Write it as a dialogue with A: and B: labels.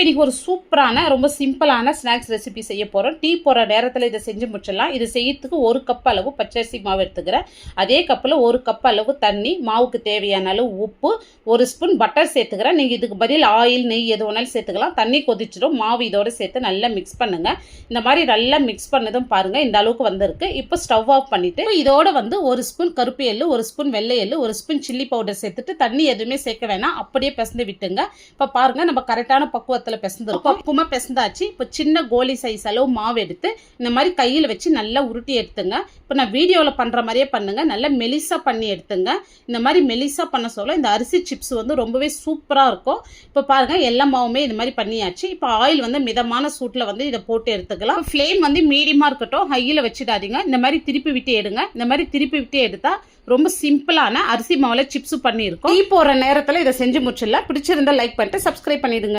A: இன்றைக்கி ஒரு சூப்பரான ரொம்ப சிம்பிளான ஸ்நாக்ஸ் ரெசிபி செய்ய போகிறோம் டீ போடுற நேரத்தில் இதை செஞ்சு முடிச்சிடலாம். இது செய்யறதுக்கு ஒரு கப் அளவு பச்சரிசி மாவு எடுத்துக்கிறேன். அதே கப்பில் ஒரு கப் அளவு தண்ணி மாவுக்கு தேவையான அளவு உப்பு ஒரு ஸ்பூன் பட்டர் சேர்த்துக்கிறேன். நீங்கள் இதுக்கு பதில் ஆயில் நெய் எது வேணாலும் சேர்த்துக்கலாம். தண்ணி கொதிச்சிடும். மாவு இதோட சேர்த்து நல்லா மிக்ஸ் பண்ணுங்கள் இந்த மாதிரி நல்லா மிக்ஸ் பண்ணதும் பாருங்கள் இந்த அளவுக்கு வந்திருக்கு. இப்போ ஸ்டவ் ஆஃப் பண்ணிவிட்டு இதோட வந்து ஒரு ஸ்பூன் கருப்பு எள்ளு ஒரு ஸ்பூன் வெள்ளை எள்ளு ஒரு ஸ்பூன் சில்லி பவுடர் சேர்த்துட்டு தண்ணி எதுவுமே சேர்க்க வேணாம். அப்படியே பிசந்து விட்டுங்க. இப்போ பாருங்கள் நம்ம கரெக்டான பக்குவத்தை பக்குவத்தில் பிசைந்துருக்கோம். பக்குவமாக பிசைந்தாச்சு. இப்போ சின்ன கோலி சைஸ் அளவு மாவு எடுத்து இந்த மாதிரி கையில் வச்சு நல்லா உருட்டி எடுத்துங்க. இப்போ நான் வீடியோவில் பண்ணுற மாதிரியே பண்ணுங்க. நல்லா மெலிசா பண்ணி எடுத்துங்க. இந்த மாதிரி மெலிசா பண்ண சொல்ல இந்த அரிசி சிப்ஸ் வந்து ரொம்பவே சூப்பராக இருக்கும். இப்போ பாருங்க எல்லா மாவுமே இது மாதிரி பண்ணியாச்சு. இப்போ ஆயில் வந்து மிதமான சூட்டில் வந்து இதை போட்டு எடுத்துக்கலாம். ஃப்ளேம் வந்து மீடியமாக இருக்கட்டும் ஹையில் வச்சுடாதீங்க. இந்த மாதிரி திருப்பி விட்டு எடுங்க. இந்த மாதிரி திருப்பி விட்டு எடுத்தா ரொம்ப சிம்பிளான அரிசி மாவுல சிப்ஸ் பண்ணியிருக்கோம். டீ போடுற நேரத்தில் இதை செஞ்சு முடிச்சிடலாம். பிடிச்சிருந்தா லைக் பண்ணிட்டு சப்ஸ்கிரைப் பண்ணிடுங்க.